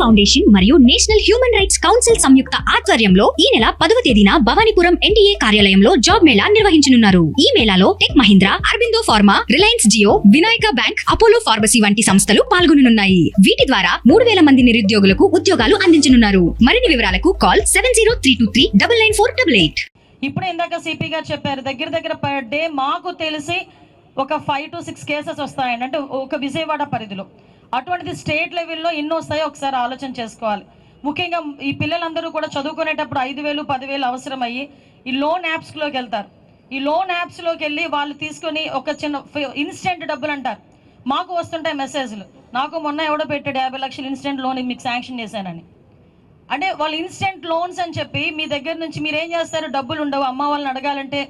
Foundation మరియు national human rights council సంయుక్త ఆధ్వర్యంలో ఈ నెల పదవ తేదీన భవానీపురం ఎన్డీఏ కార్యాలయంలో జాబ్ మేళా నిర్వహించనున్నారు. ఈ మేళాలో Tech Mahindra Aurobindo pharma Reliance Jio Vinayaka bank Apollo pharmacy వంటి సంస్థలు పాల్గొననున్నాయి. వీటి ద్వారా మూడు వేల మంది నిరుద్యోగులకు ఉద్యోగాలు అందించనున్నారు. మరిన్ని వివరాలకు call seven zero three two three double nine four double eight. ఇప్పుడు ఇందాక సిపి గారు చెప్పారు దగ్గర దగ్గర పర్ డే మాకు తెలిసి ఒక ఫైవ్ టు సిక్స్ కేసెస్ వస్తాయండి. అంటే ఒక విజయవాడ పరిధిలో. అటువంటిది స్టేట్ లెవెల్లో ఎన్ని వస్తాయో ఒకసారి ఆలోచన చేసుకోవాలి. ముఖ్యంగా ఈ పిల్లలందరూ కూడా చదువుకునేటప్పుడు ఐదు వేలు పదివేలు అవసరమయ్యి ఈ లోన్ యాప్స్లోకి వెళ్తారు. ఈ లోన్ యాప్స్లోకి వెళ్ళి వాళ్ళు తీసుకొని ఒక చిన్న ఇన్స్టెంట్ డబ్బులు అంటారు. మాకు వస్తుంటాయి మెసేజ్లు నాకు మొన్న ఎవడో పెట్టాడు యాభై లక్షలు ఇన్స్టెంట్ లోన్ మీకు శాంక్షన్ చేశానని. అంటే వాళ్ళు ఇన్స్టెంట్ లోన్స్ అని చెప్పి మీ దగ్గర నుంచి మీరు ఏం చేస్తారు? డబ్బులు ఉండవు. అమ్మ వాళ్ళని అడగాలంటే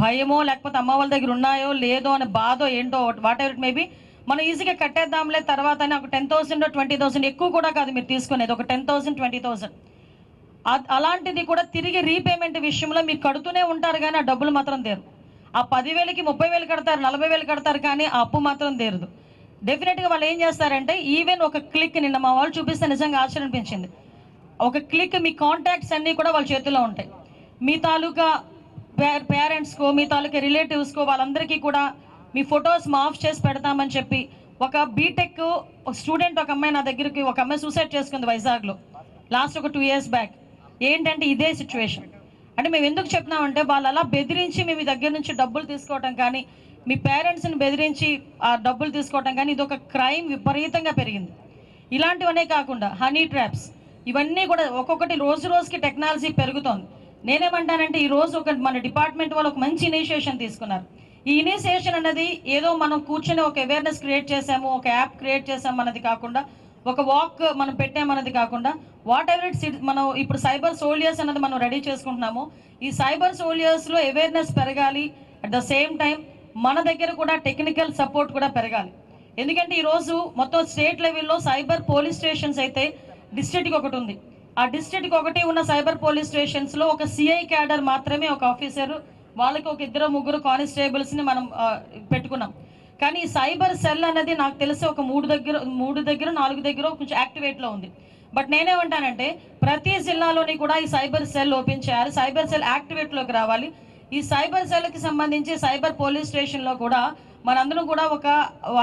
భయమో లేకపోతే అమ్మ వాళ్ళ దగ్గర ఉన్నాయో లేదో అనే బాధో ఏంటో వాట్ ఎవర్ ఇట్ మేబీ మనం ఈజీగా కట్టేద్దాంలే తర్వాత ఒక టెన్ థౌసండ్ ట్వంటీ థౌసండ్ ఎక్కువ కూడా కాదు మీరు తీసుకునేది ఒక టెన్ థౌసండ్ ట్వంటీ థౌసండ్ అలాంటిది కూడా తిరిగి రీపేమెంట్ విషయంలో మీరు కడుతూనే ఉంటారు కానీ ఆ డబ్బులు మాత్రం తీరు ఆ పదివేలకి ముప్పై వేలు కడతారు నలభై వేలు కడతారు కానీ ఆ అప్పు మాత్రం తీరదు. డెఫినెట్గా వాళ్ళు ఏం చేస్తారంటే ఈవెన్ ఒక క్లిక్ నిన్న మా వాళ్ళు చూపిస్తే నిజంగా ఆశ్చర్యం అనిపించింది ఒక క్లిక్ మీ కాంటాక్ట్స్ అన్నీ కూడా వాళ్ళ చేతిలో ఉంటాయి. మీ తాలూకా పేరెంట్స్కో మీ తాలూకా రిలేటివ్స్కో వాళ్ళందరికీ కూడా మీ ఫొటోస్ మాఫ్ చేసి పెడతామని చెప్పి ఒక బీటెక్ స్టూడెంట్ ఒక అమ్మాయి నా దగ్గరికి ఒక అమ్మాయి సూసైడ్ చేసుకుంది వైజాగ్లో. లాస్ట్ ఒక టూ ఇయర్స్ బ్యాక్ ఏంటంటే ఇదే సిచ్యువేషన్ అంటే మేము ఎందుకు చెప్తున్నామంటే వాళ్ళు అలా బెదిరించి మేము మీ దగ్గర నుంచి డబ్బులు తీసుకోవటం కానీ మీ పేరెంట్స్ని బెదిరించి ఆ డబ్బులు తీసుకోవటం కానీ ఇది ఒక క్రైమ్ విపరీతంగా పెరిగింది. ఇలాంటివనే కాకుండా హనీ ట్రాప్స్ ఇవన్నీ కూడా ఒక్కొక్కటి రోజు రోజుకి టెక్నాలజీ పెరుగుతోంది. నేనేమంటానంటే ఈ రోజు ఒక మన డిపార్ట్మెంట్ వాళ్ళు ఒక మంచి ఇనిషియేషన్ తీసుకున్నారు. ఈ ఇనిషియేషన్ అనేది ఏదో మనం కూర్చొని ఒక అవేర్నెస్ క్రియేట్ చేసాము ఒక యాప్ క్రియేట్ చేసాము అన్నది కాకుండా ఒక వాక్ మనం పెట్టామన్నది కాకుండా వాట్ ఎవర్ ఇట్ మనం ఇప్పుడు సైబర్ సోల్జర్స్ అన్నది మనం రెడీ చేసుకుంటున్నాము. ఈ సైబర్ సోల్జర్స్లో అవేర్నెస్ పెరగాలి. అట్ ద సేమ్ టైం మన దగ్గర కూడా టెక్నికల్ సపోర్ట్ కూడా పెరగాలి. ఎందుకంటే ఈరోజు మొత్తం స్టేట్ లెవెల్లో సైబర్ పోలీస్ స్టేషన్స్ అయితే డిస్ట్రిక్ట్కి ఒకటి ఉంది. ఆ డిస్ట్రిక్ట్కి ఒకటి ఉన్న సైబర్ పోలీస్ స్టేషన్స్లో ఒక సిఐ క్యాడర్ మాత్రమే ఒక ఆఫీసర్. వాళ్ళకి ఒక ఇద్దరు ముగ్గురు కానిస్టేబుల్స్ని మనం పెట్టుకున్నాం. కానీ సైబర్ సెల్ అనేది నాకు తెలిసి ఒక మూడు దగ్గర మూడు దగ్గర నాలుగు దగ్గర కొంచెం యాక్టివేట్లో ఉంది. బట్ నేనేమంటానంటే ప్రతి జిల్లాలోని కూడా ఈ సైబర్ సెల్ ఓపెన్ చేయాలి సైబర్ సెల్ యాక్టివేట్లోకి రావాలి. ఈ సైబర్ సెల్కి సంబంధించి సైబర్ పోలీస్ స్టేషన్లో కూడా మనందరం కూడా ఒక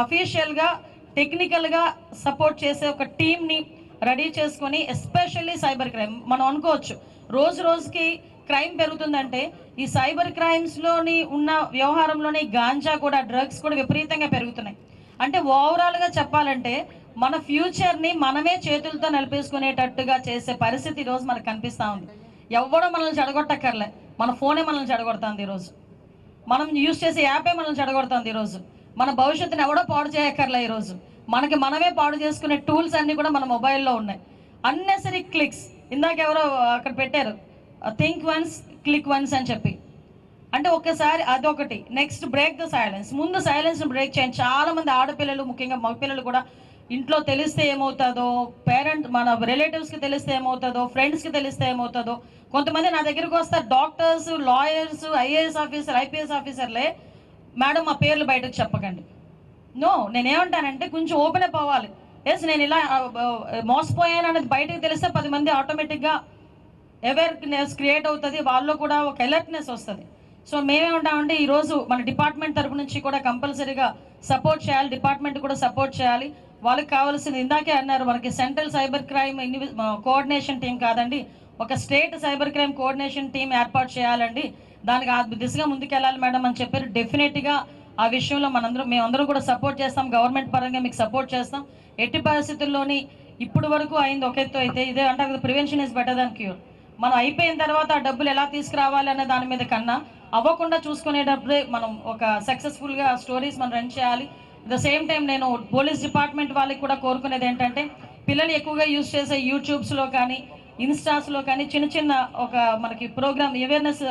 అఫీషియల్గా టెక్నికల్గా సపోర్ట్ చేసే ఒక టీంని రెడీ చేసుకొని ఎస్పెషల్లీ సైబర్ క్రైమ్ మనం అనుకోవచ్చు రోజు రోజుకి క్రైమ్ పెరుగుతుందంటే ఈ సైబర్ క్రైమ్స్లోని ఉన్న వ్యవహారంలోని గాంజా కూడా డ్రగ్స్ కూడా విపరీతంగా పెరుగుతున్నాయి. అంటే ఓవరాల్గా చెప్పాలంటే మన ఫ్యూచర్ని మనమే చేతులతో నిలిపేసుకునేటట్టుగా చేసే పరిస్థితి ఈరోజు మనకు కనిపిస్తూ ఉంది. ఎవడో మనల్ని చెడగొట్టక్కర్లే. మన ఫోనే మనల్ని చెడగొడుతుంది ఈరోజు. మనం యూజ్ చేసే యాపే మనల్ని చెడగొడుతుంది ఈరోజు. మన భవిష్యత్తుని ఎవడో పాడు చేయక్కర్లే ఈరోజు. మనకి మనమే పాడు చేసుకునే టూల్స్ అన్నీ కూడా మన మొబైల్లో ఉన్నాయి. అన్నెసరీ క్లిక్స్ ఇందాక ఎవరో అక్కడ పెట్టారు. థింక్ వన్స్ క్లిక్ వన్స్ అని చెప్పి. అంటే ఒక్కసారి అదొకటి. నెక్స్ట్ బ్రేక్ ద సైలెన్స్ ముందు సైలెన్స్ బ్రేక్ చేయండి. చాలామంది ఆడపిల్లలు ముఖ్యంగా మగపిల్లలు కూడా ఇంట్లో తెలిస్తే ఏమవుతుందో పేరెంట్ మన రిలేటివ్స్కి తెలిస్తే ఏమవుతుందో ఫ్రెండ్స్కి తెలిస్తే ఏమవుతుందో కొంతమంది నా దగ్గరికి వస్తారు. Doctors lawyers IAS officer IPS ఆఫీసర్లే madam మా పేర్లు బయటకు చెప్పకండి. నో నేనేమంటానంటే కొంచెం ఓపెన్ అప్ అవ్వాలి. ఎస్ నేను ఇలా మోసపోయాను అనేది బయటకు తెలిస్తే పది మంది ఆటోమేటిక్గా అవేర్నెస్ క్రియేట్ అవుతుంది వాళ్ళలో కూడా ఒక అలర్ట్నెస్ వస్తుంది. సో మేమేమంటామంటే ఈరోజు మన డిపార్ట్మెంట్ తరపు నుంచి కూడా కంపల్సరీగా సపోర్ట్ చేయాలి డిపార్ట్మెంట్ కూడా సపోర్ట్ చేయాలి. వాళ్ళకి కావాల్సింది ఇందాకే అన్నారు మనకి central cyber crime coordination team కాదండి. ఒక state cyber crime coordination team ఏర్పాటు చేయాలండి. దానికి ఆ దిశగా ముందుకెళ్ళాలి మేడం అని చెప్పారు. డెఫినెట్గా ఆ విషయంలో మనందరం మేమందరం కూడా సపోర్ట్ చేస్తాం. గవర్నమెంట్ పరంగా మీకు సపోర్ట్ చేస్తాం. ఎట్టి పరిస్థితుల్లోని ఇప్పుడు వరకు అయింది ఒక ఎత్తు అయితే ఇదే అంటే కదా prevention is better than cure మనం అయిపోయిన తర్వాత ఆ డబ్బులు ఎలా తీసుకురావాలి అనే దాని మీద కన్నా అవ్వకుండా చూసుకునేటప్పుడే మనం ఒక సక్సెస్ఫుల్గా స్టోరీస్ మనం రన్ చేయాలి. ద సేమ్ టైం నేను పోలీస్ డిపార్ట్మెంట్ వాళ్ళకి కూడా కోరుకునేది ఏంటంటే పిల్లలు ఎక్కువగా యూజ్ చేసే యూట్యూబ్స్లో కానీ ఇన్స్టాస్లో కానీ చిన్న చిన్న ఒక మనకి ప్రోగ్రామ్ అవేర్నెస్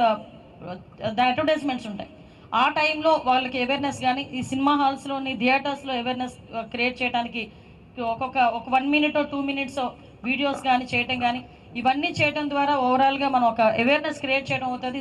అడ్వర్టైజ్మెంట్స్ ఉంటాయి. ఆ టైంలో వాళ్ళకి అవేర్నెస్ కానీ ఈ సినిమా హాల్స్లోని థియేటర్స్లో అవేర్నెస్ క్రియేట్ చేయడానికి ఒక్కొక్క ఒక one minute two minutes videos కానీ చేయటం కానీ ఇవన్నీ చేయడం ద్వారా ఓవరాల్గా మనం ఒక అవేర్నెస్ క్రియేట్ చేయడం అవుతుంది.